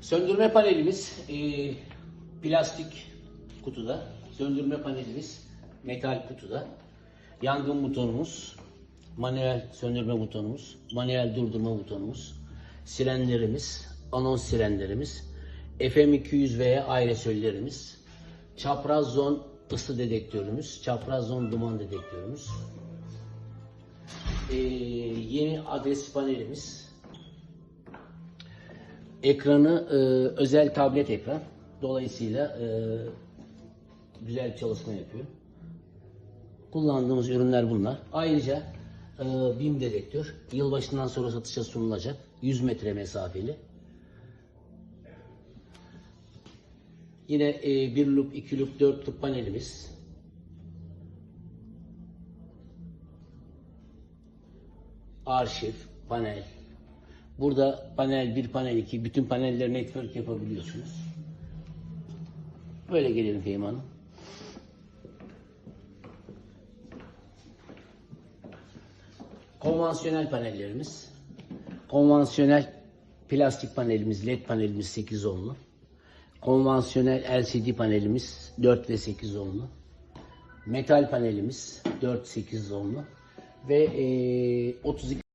Söndürme panelimiz e, plastik kutuda. Söndürme panelimiz metal kutuda. Yangın butonumuz, manuel söndürme butonumuz, manuel durdurma butonumuz, sirenlerimiz, anons sirenlerimiz, FM200 veya aerosollerimiz, çapraz zon ısı dedektörümüz, çapraz zon duman dedektörümüz, e, yeni adres panelimiz, Ekranı e, özel tablet ekran. Dolayısıyla e, güzel bir çalışma yapıyor. Kullandığımız ürünler bunlar. Ayrıca e, BİM dedektör yılbaşından sonra satışa sunulacak. 100 metre mesafeli. Yine e, bir loop, iki loop, dört loop panelimiz. Arşiv, panel, Burada panel 1, panel 2, bütün panelleri network yapabiliyorsunuz. Böyle gelelim Fehim Hanım. Konvansiyonel panellerimiz. Konvansiyonel plastik panelimiz, led panelimiz 8 ohmlu. Konvansiyonel LCD panelimiz 4 ve 8 ohmlu. Metal panelimiz 4-8 ohmlu. Ve e, 32